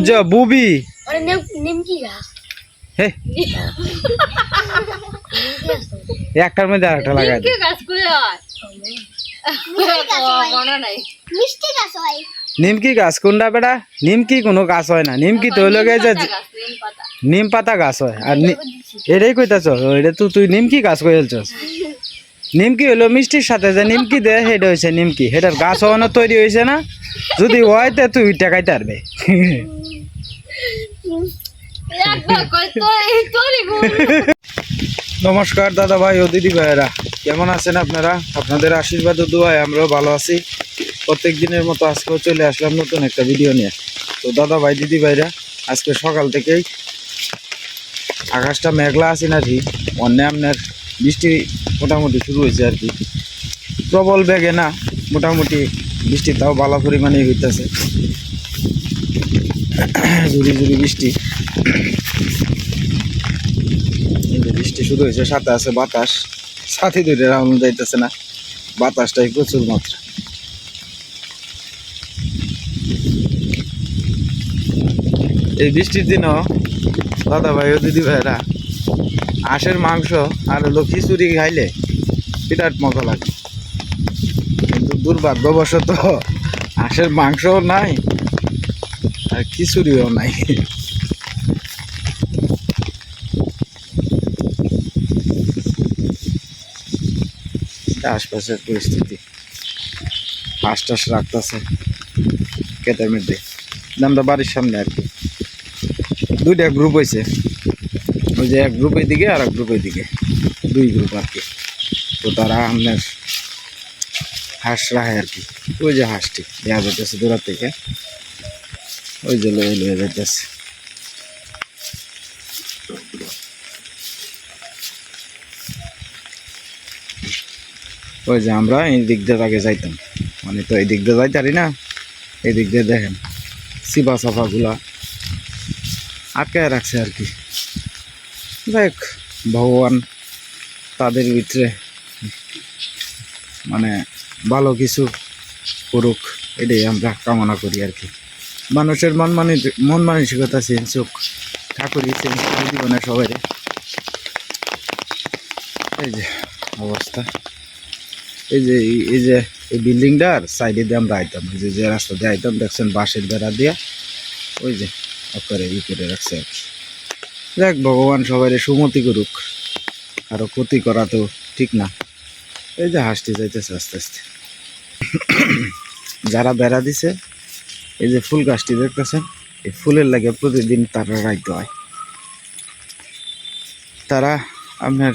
যা বুবি। নেম নিমকি গাছ হে। একটার মধ্যে আরেকটা লাগাই দে। গাছ করে হয়? মনে নাই। মিষ্টি গাছ হয়। নিমকি গাছ? কোনটা বেটা? নিমকি কোনো গাছ হয় না? নিমকি তো হইল যে গাছ নিম পাতা। গাছ হয়। আর নি- এটাই কইতাছ এটা তো তুই নিমকি গাছ কই ফেলছস নিমকি হলো মিষ্টির সাথে যে নিমকি দে সেটা হয়েছে নিমকি। সেটার গাছ হওয়ানো তৈরি হয়েছে না? যদি হয় তে তুই টেকাইতে পারবে। একবার কই তো এই তোরি গো নমস্কার দাদা ভাই ও দিদি ভাইয়েরা। কেমন আছেন আপনারা? আপনাদের আশীর্বাদ ও দোয়ায় আমরাও ভালো আছি। প্রত্যেক দিনের মতো আজকেও চলে আসলাম নতুন একটা ভিডিও নিয়ে। তো দাদা ভাই দিদি ভাইরা আজকে সকাল থেকেই আকাশটা মেঘলা আছে না কি অন্য আপনার বৃষ্টি মোটামুটি শুরু হয়েছে আর কি। প্রবল বেগে না, মোটামুটি বৃষ্টি তাও ভালো পরিমাণেই হইতেছে। ঝুড়ি ঝুড়ি বৃষ্টি। যে বৃষ্টি শুরু হয়েছে, সাথে আছে বাতাস। সাথে ধরে রাউন্ড যাইতেছে না, বাতাসটাই প্রচুর মাত্রা। এই বৃষ্টির দিনও দাদা ভাই ও দিদি ভাইরা হাঁসের মাংস আর হলো খিচুড়ি খাইলে বিরাট মজা লাগে। কিন্তু দুর্ভাগ্যবশত হাঁসের মাংসও নাই আর খিচুড়িও নাই। আশপাশের পরিস্থিতি। হাঁস টাস রাখতেছে কেটের মধ্যে। আমরা বাড়ির সামনে আর কি। দুইটা গ্রুপ হয়েছে ওই যে এক গ্রুপের দিকে আর এক গ্রুপ দিকে দুই গ্রুপ আর কি। তো তারা আপনার হাঁস রাখে আর কি। ওই যে হাঁসটি দেওয়া যাইতেছে দূরা থেকে। ওই যে লয়ে লয়ে যাইতেছে। ওই যে আমরা এই দিক দিয়ে আগে যাইতাম। মানে তো এই দিক দিয়ে যাইতারি না। এই দিক দিয়ে দেখেন সিবা সাফাগুলা আটকায় রাখছে আর কি। দেখ ভগবান তাদের ভিতরে মানে ভালো কিছু করুক, এটাই আমরা কামনা করি আর কি। মানুষের মন মানে মন মানসিকতা চেঞ্জ হোক, ঠাকুরই চেঞ্জ করে দিব না সবাই এই যে অবস্থা। এই যে এই- যে এই বিল্ডিংটার সাইডে দিয়ে আমরা আইতাম, এই যে যে রাস্তা দিয়ে আইতাম, দেখছেন বাঁশের বেড়া দিয়া, ওই যে করে ই করে রাখছে আর কি। দেখ, ভগবান সবাই সুমতি করুক। আরও ক্ষতি করা তো ঠিক না। এই যে হাসতে যাইতেছে আস্তে আস্তে। যারা বেড়া দিছে, এই যে ফুল গাছটি দেখতেছেন, এই ফুলের লাগে প্রতিদিন তারা রাইতে হয়। তারা আপনার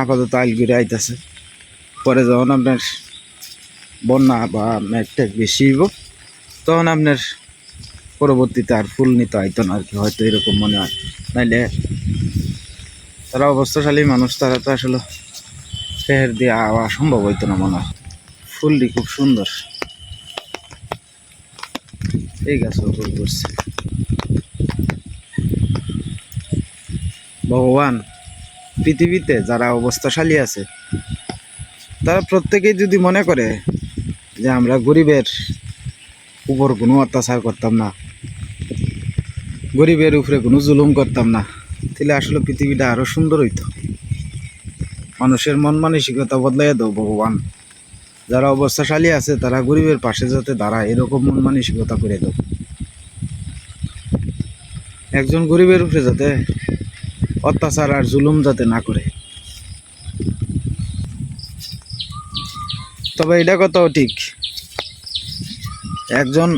আপাতত আইলগুড়ে আইতেছে। পরে যখন আপনার বন্যা বা মেঘটেক বেশি হইব, তখন আপনার পরবর্তীতে আর ফুল নিতে হইতো না আর কি, হয়তো এরকম মনে হয়। নাইলে তারা অবস্থাশালী মানুষ, তারা তো আসলে ফের দিয়ে আওয়া সম্ভব হইতো না মনে হয়। ফুলটি খুব সুন্দর। এই গাছ ফুল করছে। ভগবান, পৃথিবীতে যারা অবস্থাশালী আছে, তারা প্রত্যেকেই যদি মনে করে যে আমরা গরিবের উপর কোনো অত্যাচার করতাম না গরিবের উপরে কোনো জুলুম করতাম না। তাহলে আসলে পৃথিবীটা আরও সুন্দর হইতো। মানুষের মন মানসিকতা বদলাই দাও ভগবান। যারা অবস্থাশালী আছে, তারা গরিবের পাশে যাতে দাঁড়ায়, এরকম মন মানসিকতা করে দাও। একজন গরিবের উপরে যাতে অত্যাচার আর জুলুম যাতে না করে। তবে এটা কথাও ঠিক। একজন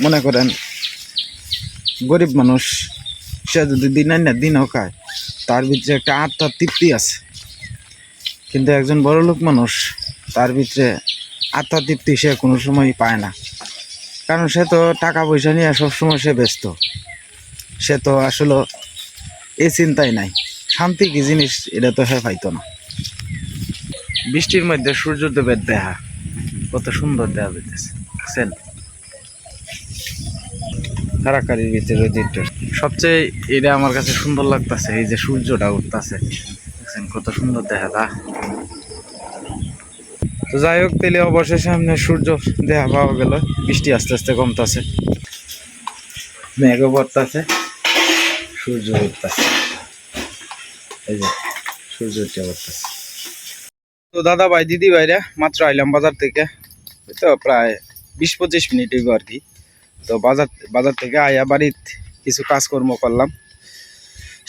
মনে করেন গরিব মানুষ, সে যদি দিন না দিনও খায়, তার ভিতরে একটা আত্মার তৃপ্তি আছে। কিন্তু একজন বড় লোক মানুষ, তার ভিতরে আত্মার তৃপ্তি সে কোনো সময় পায় না। কারণ সে তো টাকা পয়সা নিয়ে সবসময় সে ব্যস্ত। সে তো আসলে এই চিন্তাই নাই। শান্তি কি জিনিস, এটা তো হ্যাঁ পাইতো না। বৃষ্টির মধ্যে সূর্যদেবের দেহা, কত সুন্দর দেহা দেখছেন? কারাকারির ভিতরে দিকটা। সবচেয়ে এটা আমার কাছে সুন্দর লাগতেছে, এই যে সূর্যটা উঠতেছে। দেখছেন কত সুন্দর দেখা দা তো যাই হোক, তাহলে অবশেষে সামনে সূর্য দেখা পাওয়া গেল। বৃষ্টি আস্তে আস্তে কমতেছে। মেঘ পড়তেছে সূর্য উঠতেছে। এই যে, সূর্য উঠে পড়তেছে। তো দাদা ভাই, দিদি ভাইরা, মাত্র আইলাম বাজার থেকে। তো প্রায় বিশ পঁচিশ মিনিট আর কি। তো বাজার বাজার থেকে আয়া বাড়িত কিছু কাজকর্ম করলাম।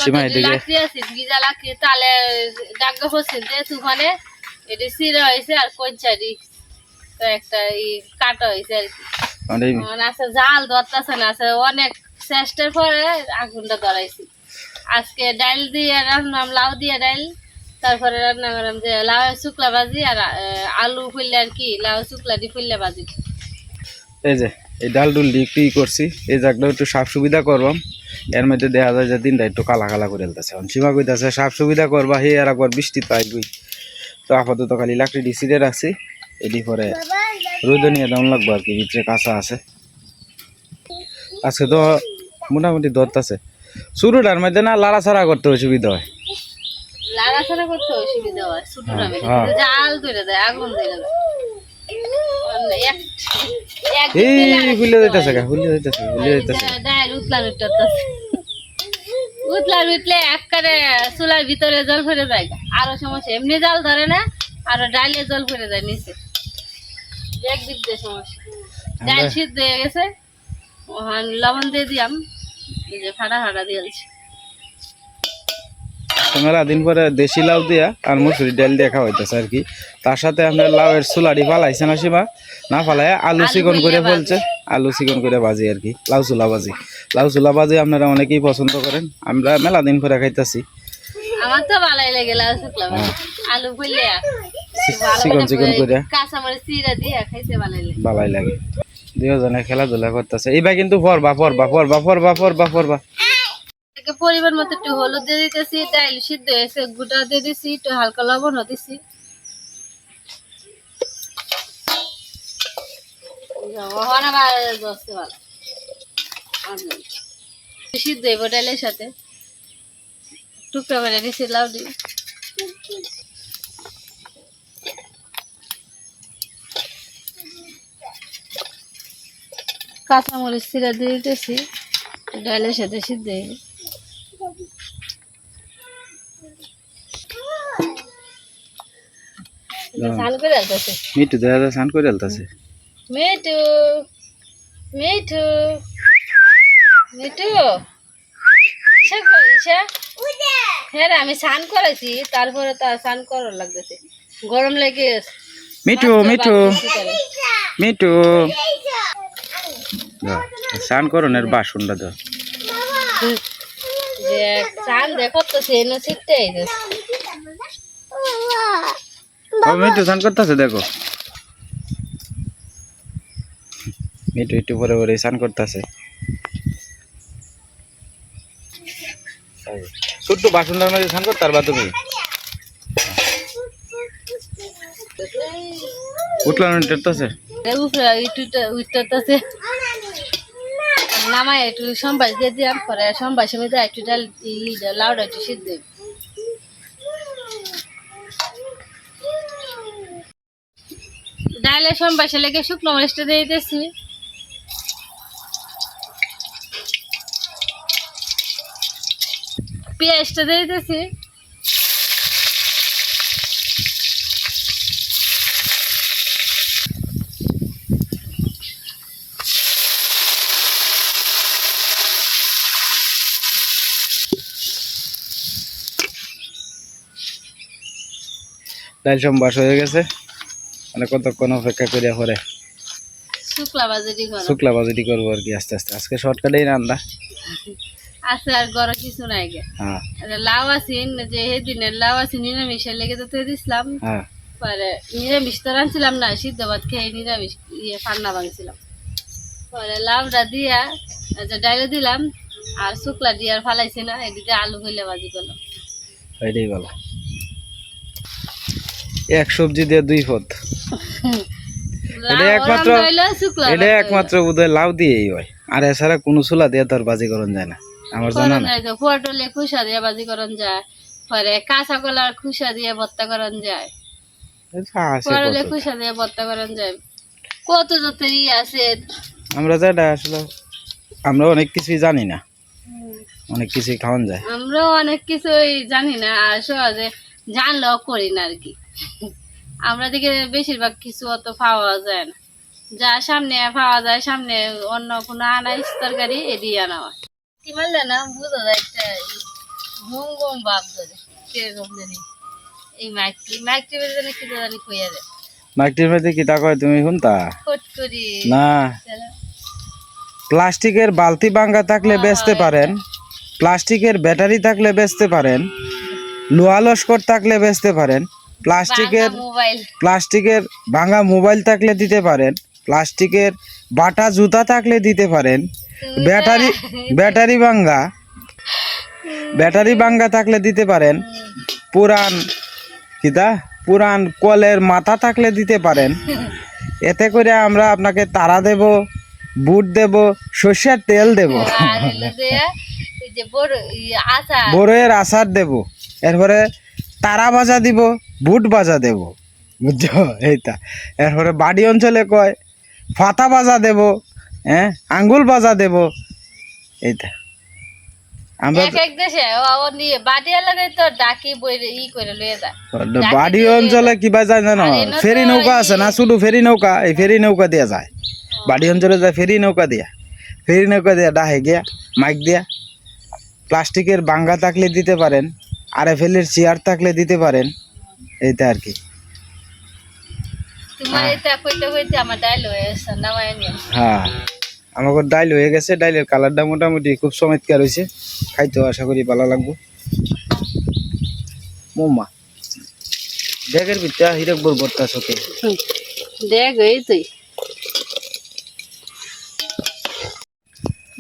সীমা এদিকে। লাকড়ি আছে গিজা লাকড়ি তালে ডাগ্গা ফসিল দিয়ে তুফানে এটি সিরা হয়েছে আর কঞ্চারি একটা ই কাটা হয়েছে আর কি। মানে মানে আছে জাল ধরতেছে না আছে অনেক চেষ্টার পরে আগুনটা ধরাইছি। আজকে ডাইল দিয়ে রান্নাম লাউ দিয়ে ডাইল। তারপরে রান্না করলাম যে লাউ শুকলা ভাজি আর আলু ফুললে আর কি লাউ শুকলা দি ফুললে ভাজি। এই যে এই ডাল ডুল দিয়ে একটু ই করছি। এই জায়গাটা একটু সাফ সুবিধা করবাম। এর মধ্যে দেখা যায় যে দিনটা একটু কালা কালা করে এলতেছে সীমা কইতাছে সাফ সুবিধা করবা হে আর একবার বৃষ্টি তো আইবই তো আপাতত খালি লাকড়ি ছিঁড়ে রাখছি। এটি পরে রোদে নিয়ে দাম লাগবো আর কি ভিতরে কাঁচা আছে। আজকে তো মোটামুটি ধরতেছে শুরুটার মধ্যে না লাড়াছাড়া করতে সুবিধা হয়। লাড়াছাড়া করতে অসুবিধা হয় ছোটো। জাল ধরে দেয় আগুন ধরে দেয়। এক- এক এই দিকে লাড়া ফুলে দিতে যাইতেছে। গা ফুলে যাইতেছে ফুলে যাইতেছে। ডাল উতলার উঠতেছে উতলার উঠলে একবারে চুলার ভিতরে জল ফেরে যায় আরও সমস্যা এমনি জল ধরে না আরও ডালে জল ফেরে যায় নিচে। একদিক দিয়ে সমস্যা। ডাল আমরা- সিদ্ধ হয়ে গেছে। ওখান লবণ দিয়ে যে ফাটা ফাটা দিয়েছি মেলা দিন পরে দেশি লাউ দিয়া আর মুসুরি ডাল দিয়ে খাওয়া হইতেছে আর কি। তার সাথে আপনার লাউয়ের চুলাটি ফালাইছে না সীমা না ফালাই আলু চিকন করে ফেলছে। আলু চিকন করে ভাজি আর কি। লাউ চুলা ভাজি। লাউ চুলা ভাজি আপনারা অনেকেই পছন্দ করেন। আমরা মেলা দিন পরে খাইতেছি। আমার তো ভালোই লাগে লাউ শুকলা ভাজি। আলু ফুললে চিকন চিকন করে। কাঁচা মরিচ চিরা দিয়ে খাইতে ভালোই লাগে। ভালাই লাগে। দুজনে খেলাধুলা করতেছে। এইবার কিন্তু পরবা পরবা পরবা পরবা পরবা পরবা। একে পরিমাণ মতো একটু হলুদ দিয়ে দিতেছি ডাইল সিদ্ধ হয়েছে গুঁড়া দিয়ে দিছি একটু হালকা লবণও দিছি। সিদ্ধ হইব ডাইলের সাথে। টুকরা মেরে দিছি লাউ দিয়ে। কাঁচামরিচ চিরা দিয়ে দিতেছি ডালের সাথে সিদ্ধ হয়ে স্নান করে আলতেছে। মিটু দেখা যায় স্নান করে আলতাছে? মিঠু মিঠু মিঠু। হ্যাঁ রে, আমি স্নান করেছি তারপরে তো আর স্নান করার লাগতেছে। গরম লেগে গেছে। মিঠু মিঠু। মিঠু। স্নান করনের বাসনটা দাও যে স্নান দেখো তো সেই না মিঠু স্নান করতেছে দেখো। একটু পরে পরে স্নান করতেছে। ছোট্ট বাসনটার মধ্যে স্নান করতে পারবা তুমি? উঠলাম উঠতেছে? নামাই একটু সম্বাস দিয়ে দিলাম পরে সম্বাসের মধ্যে একটু ডাল লাউডা একটু সিদ্ধ ডালে সম্বাসে লেগে শুকনো মরিচটা দিয়ে দিতেছি। পেঁয়াজটা দিয়ে দিতেছি। ডাল সম্বাস হয়ে গেছে। মানে কতক্ষণ অপেক্ষা করিয়া পরে? শুকলা বাজুটি করব আর কি আস্তে আস্তে। আজকে শর্টকাটেই রান্না। আছে আর গরম কিছু নাই গে। হ্যাঁ। লাউ আছিন যে সেদিনের লাউ আছে নিরামিষের লেগে তো তুই দিছিলাম। হ্যাঁ। পরে নিরামিষ তো রাঁধছিলাম না সিদ্ধ ভাত খেয়ে নিরামিষ ইয়ে ফান্না ভাঙছিলাম পরে লাউটা দিয়া যে ডাইলে দিলাম আর শুকলা দিয়ে আর ফালাইছি না এদিকে আলু হইলে ভাজি করলাম। এটাই ভালো। এক সবজি দিয়ে দুই পদ। এটা লাউ একমাত্র- এটা একমাত্র বোধহয় লাউ দিয়েই হয়। আর এছাড়া কোনো চুলা দিয়ে তোর বাজি করন যায় না। আমার জানা না পটলে খুসা দিয়ে করন যায় পরে কাঁচা কলার খুসা দিয়ে ভর্তা করন যায়। পটলে কত। দিয়ে ভর্তা করন যায়। কত যত আছে। আমরা যেটা আসলে আমরা অনেক কিছুই জানি না। অনেক কিছুই খাওয়ান যায়। আমরাও অনেক কিছুই জানি না আর সহজে জানলেও করি না আর কি। আমরা দিকে বেশিরভাগ কিছু অত পাওয়া যায় না। যা সামনে পাওয়া যায় সামনে অন্য কোনো আনাইস তরকারি এড়িয়ে আনা হয়। কি বললে না বুঝা যায় একটা ঘুম ঘুম ভাব ধরে। কীরকম জানি। এই মাইকটি মাইকটি জানি কি জানি কইয়া মধ্যে কি তা কয় তুমি শুনতা? না। প্লাস্টিকের বালতি ভাঙ্গা থাকলে বেচতে পারেন। প্লাস্টিকের ব্যাটারি থাকলে বেচতে পারেন। লোহা লস্কর থাকলে বেচতে পারেন। প্লাস্টিকের প্লাস্টিকের ভাঙা মোবাইল থাকলে দিতে পারেন প্লাস্টিকের বাটা জুতা থাকলে দিতে পারেন ব্যাটারি ব্যাটারি ভাঙ্গা ব্যাটারি ভাঙ্গা থাকলে দিতে পারেন পুরান কিতা পুরান কলের মাথা থাকলে দিতে পারেন। এতে করে আমরা আপনাকে তারা দেব বুট দেব সর্ষের তেল দেব। বড়ের আচার দেব। এরপরে তারা ভাজা দিব বুট ভাজা দেব। বুঝছ? এইটা এরপরে বাড়ি অঞ্চলে কয় ফাতা ভাজা দেব হ্যাঁ? আঙ্গুল ভাজা দেব। এইটা বাড়ি অঞ্চলে কিবা যায় জানো ফেরি নৌকা আছে না? শুধু ফেরি নৌকা এই ফেরি নৌকা দিয়া যায়। বাড়ি অঞ্চলে যায় ফেরি নৌকা দিয়া। ফেরি নৌকা দিয়া ডাহে গিয়া মাইক দিয়া। প্লাস্টিকের বাঙ্গা থাকলে দিতে পারেন। আর এফেলের চেয়ার থাকলে দিতে পারেন। এইটা আর কি। হয়ে। হ্যাঁ আমাকে ডাইল হয়ে। গেছে ডাইলের কালারটা মোটামুটি খুব চমৎকার হয়েছে খাইতেও আশা করি ভালো লাগবো। মোমা ব্যাগের ভিতরে হিরক বর বর্তা চোখে দেখ এই তুই।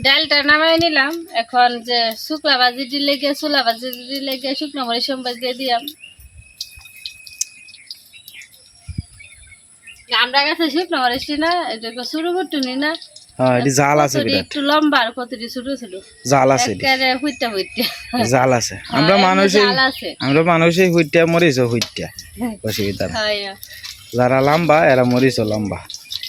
ডালটা নামাই নিলাম। এখন যে শুকলা ভাজি দিলে গিয়ে চুলা ভাজি দিলে গিয়ে শুকনো মরিচ সম্বাস দিয়ে দিলাম। আমরা কাছে শুকনো মরিচটি না এটা শুরু করতে নি হ্যাঁ জাল আছে একটু লম্বা আর কতটি ছোট ছোট জাল আছে হুইটা হুইটা জাল আছে। আমরা হ্যাঁ, মানুষই জাল আছে। আমরা মানুষই মরিচও হুইটিয়া অসুবিধা না হয়। যারা লম্বা এরা মরিচও লম্বা।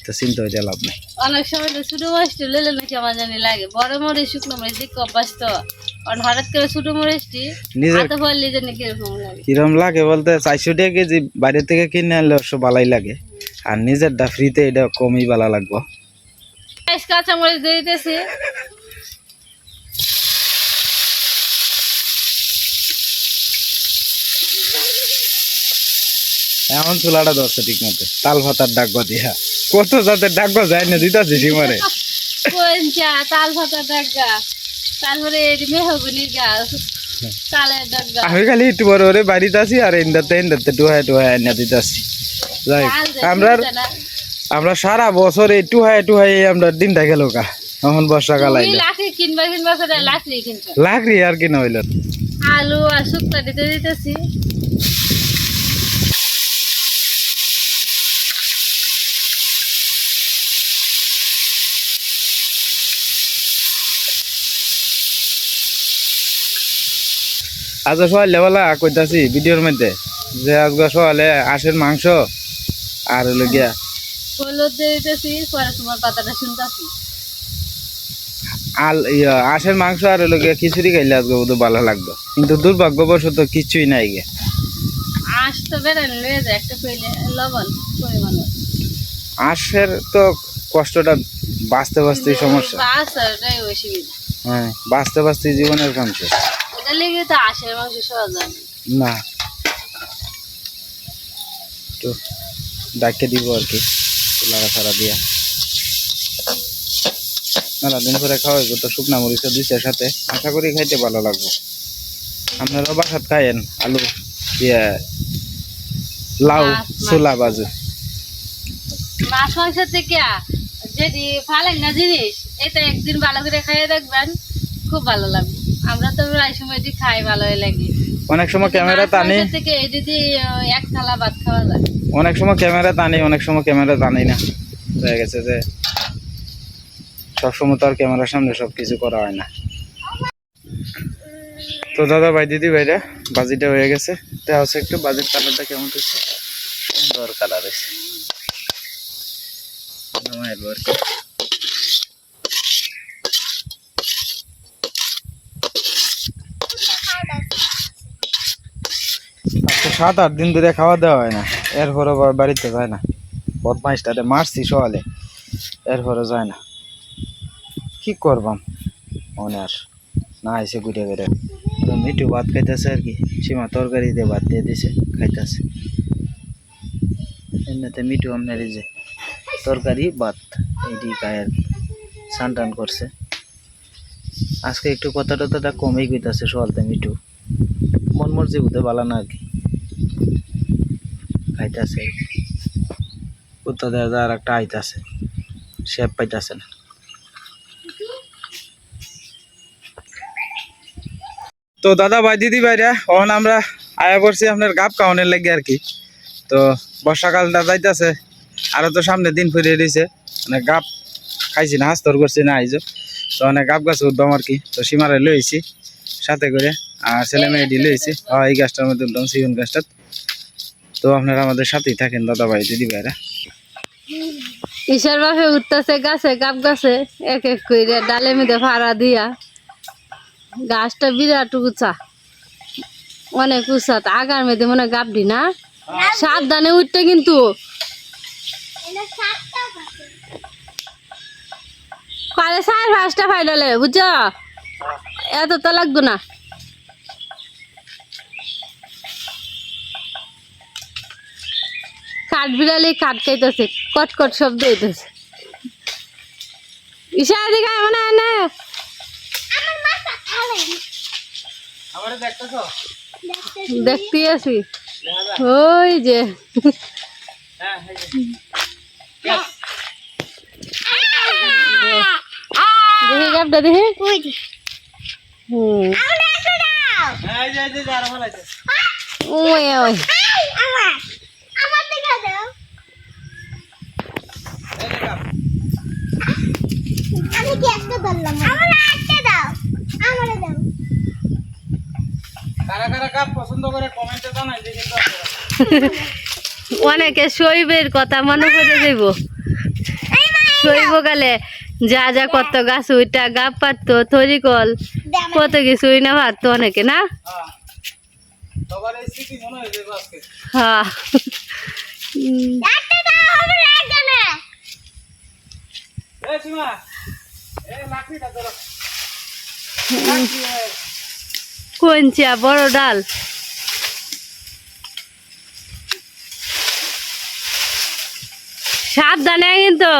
তো চিন্তা হইতে লাভ নাই। অনেক সময় তো ছোট মরিচটি লেলে নাকি আমার জানি লাগে। বড় মরিচ শুকনো মরিচ দিকে অভ্যাস তো। কারণ হঠাৎ করে ছোট মরিচটি নিজের হাতে ফললে জানি কীরকম লাগে। কিরম লাগে বলতে চারশো টাকা কেজি বাইরে থেকে কিনে আনলে অবশ্য বালাই লাগে। আর নিজেরটা ফ্রিতে এটা কমই বালা লাগবো। পেঁয়াজ কাঁচা মরিচ দিয়ে দিতেছি। এমন চুলাটা ধরছে ঠিক মতো তাল ভাতার ডাক দিয়া। কত জাতের ডাক যায় না দিতাছি সীমারে। তাল পাতা ডাগা তারপরে মেহগুনির গাছ আমি খালি একটু বড় করে বাড়িতে আছি আর ইন্দাতে ইন্দাতে টুহায় টুহায় এনে দিতাছি। যাই হোক, আমরা আমরা সারা বছর এই টুহায় টুহায় আমরা দিনটা গেল কা এখন বর্ষাকাল আইলো। লাকড়ি আর কি না। হইল আলু আর শুক্তা দিতে দিতেছি। আজ সকালে বেলা কইতাছি ভিডিওর মধ্যে যে আজকে সকালে আশের মাংস আর হলো গিয়া আল আশের মাংস আর হলো গিয়া খিচুড়ি খাইলে আজকে বোধ ভালো লাগতো কিন্তু দুর্ভাগ্যবশত কিছুই নাই গে। আঁশ তো বেড়ান একটা লবণ পরিমাণ। আশের তো কষ্টটা বাঁচতে বাঁচতেই সমস্যা। হ্যাঁ বাঁচতে বাঁচতে জীবনের কাম শেষ। লেগে তো আশের মাংস সহজ না। তো ডাকে দিব আর কি লাড়া ছাড়া দিয়া। মেলা দিন করে তো শুকনা মরিচ দিচ্ছে সাথে। আশা করি খাইতে ভালো লাগবো। আপনারাও বাসাত খাইয়েন আলু ইয়ে লাউ। ছোলা বাজু মাছ মাংস থেকে যদি ফালেন না জিনিস এটা একদিন ভালো করে খাইয়ে দেখবেন খুব ভালো লাগবে। আমরা তো প্রায় সময় খাই ভালোই লাগে। অনেক সময় ক্যামেরা টানি। থেকে এই যদি এক থালা ভাত খাওয়া যায়। অনেক সময় ক্যামেরা টানি অনেক সময় ক্যামেরা টানি না। হয়ে গেছে যে সবসময় তো আর ক্যামেরার সামনে সব কিছু করা হয় না। তো দাদা ভাই দিদি ভাইরা বাজিটা হয়ে গেছে। তা হচ্ছে একটু বাজির কালারটা কেমন হচ্ছে সুন্দর কালার হয়েছে নামাইবো আর কি। সাত আট দিন ধরে খাওয়া দাওয়া হয় না। এরপরও বাড়িতে যায় না। বদমাইশটাতে মারছি সকালে। এরপরে যায় না। কি করবাম? মনে আর না এসে ঘুরে ঘুরে। মিঠু ভাত খাইতেছে আর কি। সীমা তরকারি দিয়ে ভাত দিয়ে দিছে, খাইতেছে। এমনিতে মিঠু আপনার যে তরকারি, ভাত, এইটি খায় আর কি। টান করছে। আজকে একটু কথা টথাটা কমেই কইতাছে সকালতে মিঠু। মন মর্জি বুঝতে ভালো না আর কি। খাইতেছে কুত্তা দেওয়া যায় আর একটা আইতাছে শেপ পাইতাছে না। তো দাদা ভাই, দিদি ভাইরা, এখন আমরা আয়া পড়ছি আপনার গাপ কাউনের লাগে আর কি। তো বর্ষাকালটা যাইতাছে, আরও তো সামনে দিন ফিরে রয়েছে মানে গাপ খাইছি না হাস্তর করছি না আইজো তো অনেক গাপ গাছ উঠবাম আর কি। তো সীমারে লইছি, সাথে করে। আর ছেলে মেয়ে ডি লইছি হ্যাঁ এই গাছটার মধ্যে উঠলাম সিগুন গাছটা তো আপনারা আমাদের সাথেই থাকেন দাদা ভাই দিদি ভাইরা। ঈশার বাপে উঠতেছে গাছে গাছে, এক এক করে ডালে ফাড়া দিয়া। গাছটা বিরাট উঁচা, অনেক উঁচা আগার মেদে মনে দি না? সাবধানে উঠতে কিন্তু। সাড়ে পাঁচটা এত তো লাগতো না। কাঠ বিড়ালি কাঠ খাইতেছে কটকট শব্দ হইতেছে। ঈশা এদিকে আয়, মনে হয় না? আমার মাথা খালেন আমার দেখতেছো? দেখতে আছি। ওই যে। হ্যাঁ দেখি গাবটা দেখি। হুম। আমরা একটু দাও এই যে এই যে যারা বলাইছে ওই ওই। আমার আমার দিকে দাও। এই যে গাপ আমি কি একটা ধরলাম? আমার একটা দাও। আমারে দাও। কারা কারা গাপ পছন্দ করে কমেন্টে জানাই যে কিন্তু অনেকে শৈবের কথা মনে করে যাইব শৈব কালে যা যা কত গাছ ওইটা গাপ পারতো থরিকল দে কত কিছুই না পারতো অনেকে না? হ্যাঁ মনে হয়ে হ্যাঁ। বড় ডাল? সাবধানে কিন্তু।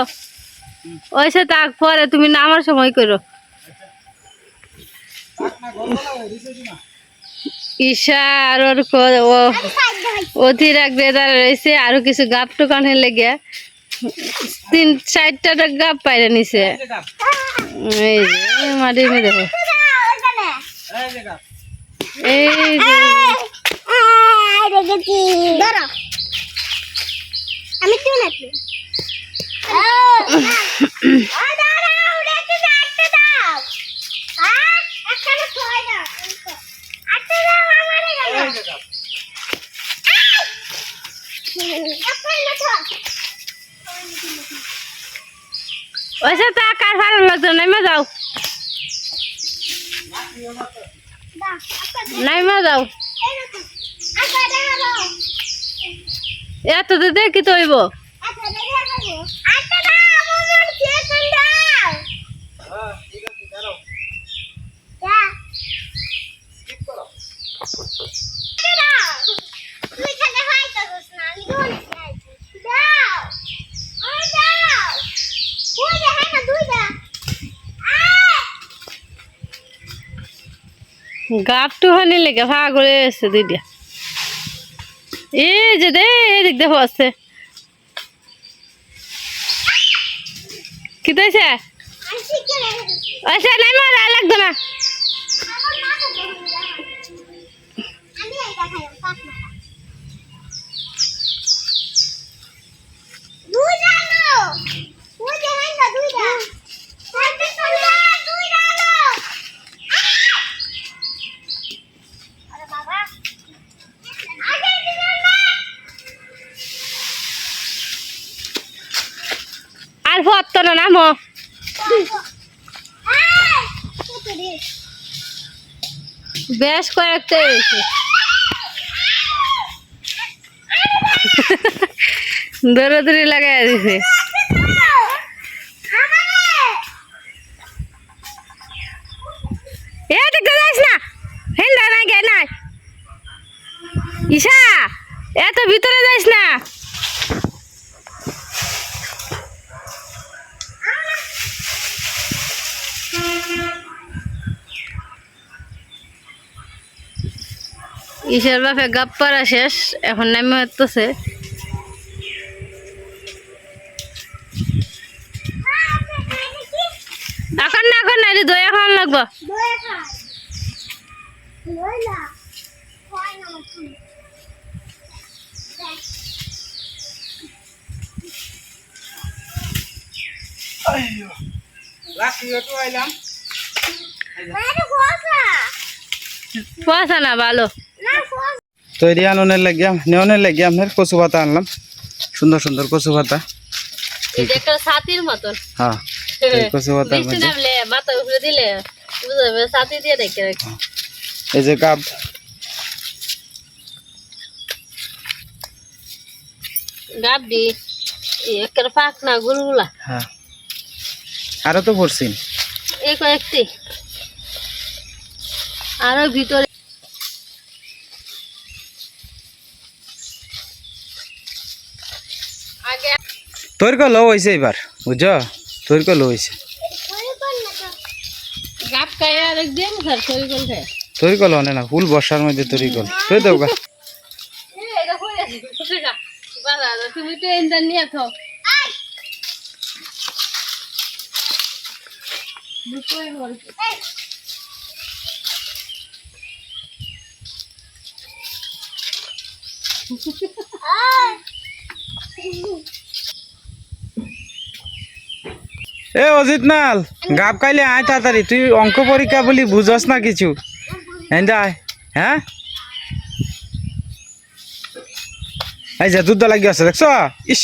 ওইসে তাক পরে তুমি নামার সময় করো। আর আরও কিছু গাপ টুকানের লেগে তিন, চারটা গাপ পাইরে নিছে। এই আমি তুই নাকি ওইসে তাক আর ভালো লাগতো নাইমা যাও। নাইমা যাও। এত তো দেখি তো হইব হ্যাঁ ঠিক আছে দাঁড়াও স্কিপ করো তুই খালি হয়তো না আমি দৌড়ে দাও ওই দাও ওই যে হ্যাঁ না দুই দা গাপ টুহানি লেগে ভাগ করে এসছে দুইটা। এই যে দে এদিক দেখো আছে কি রেখেছি আচ্ছা নাই মারা লাগতো না। দুই জানো। ওই যে হ্যাঁ না দুই দা আর ভত্ত না, নামো। বেশ কয়েকটা হয়েছে। দৌড়াদৌড়ি লাগাই দিছে। এ না। নাই নাই। এত ভিতরে যাইস না। ঈশার বাপে গাপ পাড়া শেষ এখন নামে হতেছে এখন না এখন না দই এখন লাগবো। পয়সা না ভালো। ফসা তৈরি আননের লাগিয়া নেওয়ানের লাগিয়া আপনার কচু পাতা আনলাম। সুন্দর সুন্দর কচু পাতা। হ্যাঁ কচু রেখে। রাখি এই যে গাব গাবডি একটা পাক না গুলগুলা। হ্যাঁ আরও তো পড়ছি। এই কয়েকটি। আরও ভিতরে আগে তোর কলো হয়েছে এবার বুঝছ? তোর গাপ স্যার শরীর কোন খায় তোর কলো অনে না ফুল বর্ষার মধ্যে তোর কল। তুই দেও গা তুমি তো নিয়ে থাও দুটোই বল এ অজিত নাল, গাব খাইলে আয় তাড়াতাড়ি, তুই অঙ্ক পরীক্ষা বলি বুঝস না কিছু? আয় হ্যাঁ এই যে, দুধ লাগি আছে দেখছ? ইস।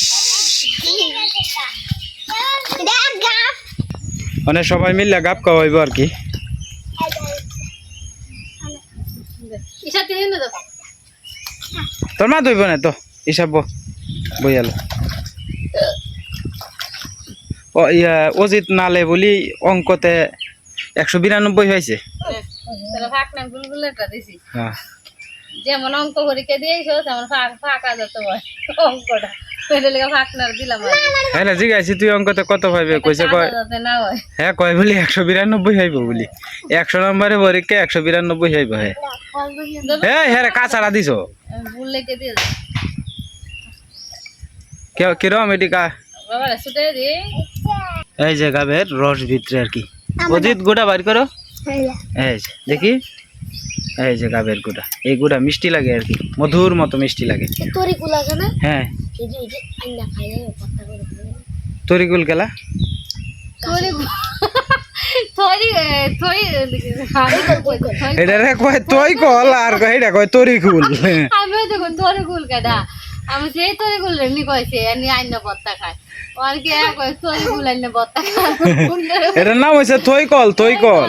মানে সবাই মিললে গাব খাওয়াইব আর কি। তোর মা ধুইব না তো? হিসাব বইয়াল ইয়া অজিত নালে বলি অঙ্কতে একশো বিরানব্বই হয়েছে। হ্যাঁ। যেমন অঙ্ক পরীক্ষা দিয়েছ তেমন ফাঁকা যেত অঙ্কটা। হ্যাঁ জিজ্ঞাসি তুই অঙ্কতে কত পাইবে? কইছে কয় হয়। কয় বলি একশো বিরানব্বই হইব বলি। একশো নম্বরে পরীক্ষা একশো বিরানব্বই হইব হ্যাঁ। হ্যাঁ হ্যাঁ রে, কাছাড়া দিছ। কিরম এটি কা এই যে গাবের রস ভিতরে আর কি। অজিত গোটা বার করো। এই যে, দেখি। এই যে গাবের গুড়া। এই গুড়া মিষ্টি লাগে আর কি। মধুর মতো মিষ্টি লাগে। না? হ্যাঁ। তরিকুল গেলা থরি থরি থরি এটা কয় তুই কল আর কয় এটা কয় তরিকুল আমিও দেখুন থরি গুল আমি সেই গুল এমনি কইছে আইন বত্তা খায়। এটার নাম হয়েছে তৈ কল তৈ কল।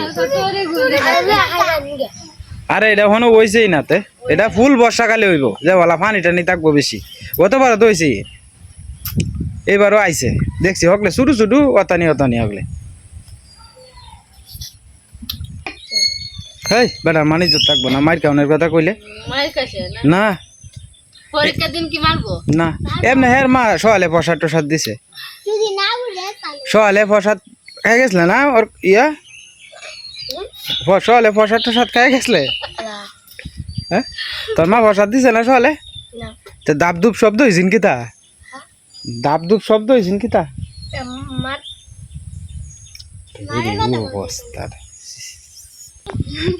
আরে এটা এখনও হয়েছেই নাতে এটা ফুল বর্ষাকালে হইব। যে বলা পানিটা নি থাকব বেশি। গতবার তো হয়েছি এবারও আইছে। দেখছি হকলে ছোটো ছোটো অতানি অতানি হকলে। হেই বেটা মানিজ থাকব না। মাইর কাউনের কথা কইলে? মায়ের কাছে না? না। পরীক্ষার দিন কি মারবো? না এমনি হের মা সকালে প্রসাদ টসাদ দিছে। যদি না সকালে প্রসাদ খাই গেছলে না? ওর ইয়া? সকালে প্রসাদ টসাদ খাই গেছলে? হ্যাঁ? তোর মা প্রসাদ দিছে না সকালে তো দাব দুব শব্দ হয়েছিন কিতা দাব দুব শব্দ হয়েছিন কিতা মার অবস্থা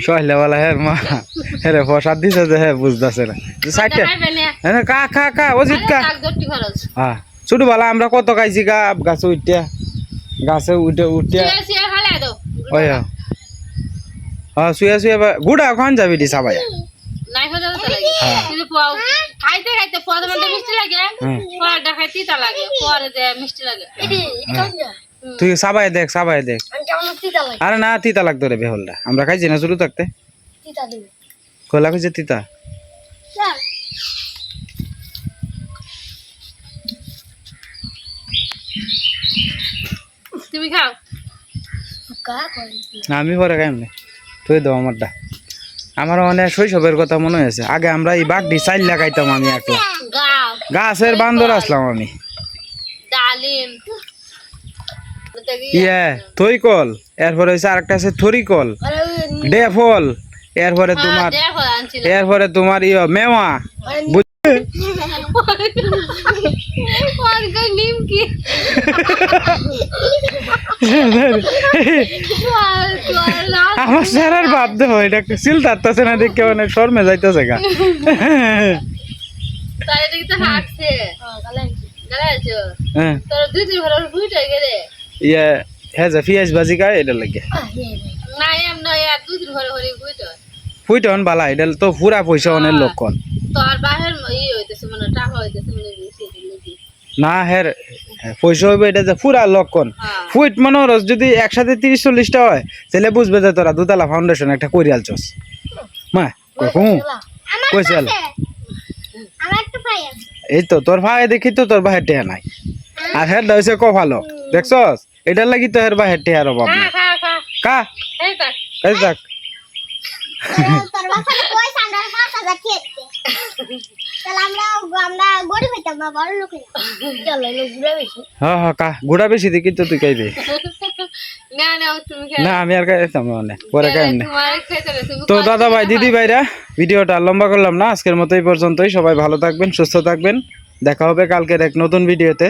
সহলে বলা হ্যাঁ মা হ্যাঁ প্রসাদ দিছে যে হ্যাঁ বুঝতেছে না। সাইডটা হ্যাঁ কা? কা কা অজিত কা হ্যাঁ ছোটবেলা আমরা কত খাইছি গা গাছে উঠতে। গাছে উঠে উঠতে। দাও ওই হ্যাঁ শুয়ে শুয়ে গুড়া ওখান যাবি দি সাবাই নাই হয়ে। খাইতে মিষ্টি লাগে। পরে মিষ্টি লাগে। তুই সাবাই দেখ সাবাই দেখ। আরে না তিতা লাগতো রে বেহলটা আমরা খাইছি না শুরু থাকতে? খোলা খুঁজে তিতা? আমি পরে খাই এমনি তুই দাও আমারটা। আমার অনেক মানে শৈশবের কথা মনে হয়েছে। আগে আমরা এই বাঘটি চাইল খাইতাম আমি একটা গাছের বান্দর আসলাম আমি। ইয়ে থই কল এরপরে হচ্ছে আরেকটা আছে থরি কল ডেফল এরপরে তোমার এরপরে তোমার ইয়ে মেওয়া। আমার স্যারের বাপ দেহ এটা সিল তারতাছে না দেখে মানে শর্মে যাইতেছে গা। গালাইছো হ্যাঁ তোর দুই দিন ভালো বুঝে গেলে ইয়ে হ্যাঁ যে পিঁয়াজ ভাজি খায় এটা লাগে। না এমন আর দুই দিন ঘরে ঘরে বুঝে ফুইটন বালা এটা তো পুরা পয়সা অনেক লক্ষণ। না হের পয়সা হইবে এটা যে পুরা লক্ষণ। ফুইট মনে যদি একসাথে তিরিশ চল্লিশটা হয় তাহলে বুঝবে যে তোরা দুতলা ফাউন্ডেশন একটা করিয়াল চস। মা কখন কইছে ভাই এই তো তোর ভাই দেখি তো তোর ভাইয়ের টেয়া নাই। আর হের হয়েছে কফালো দেখছস? এটার লাগি তো হের অভাব কা এই এই আমরা আমরা গরিব হইতাম না বেশি হ্যাঁ হ্যাঁ কা। গুড়া বেশি দেখি তো তুই খাইবি। না আমি আর খাইতাম মানে পরে তুমি তো দাদা ভাই দিদি ভাইরা ভিডিওটা লম্বা করলাম না আজকের মতো এই পর্যন্তই। সবাই ভালো থাকবেন সুস্থ থাকবেন। দেখা হবে কালকের এক নতুন ভিডিওতে।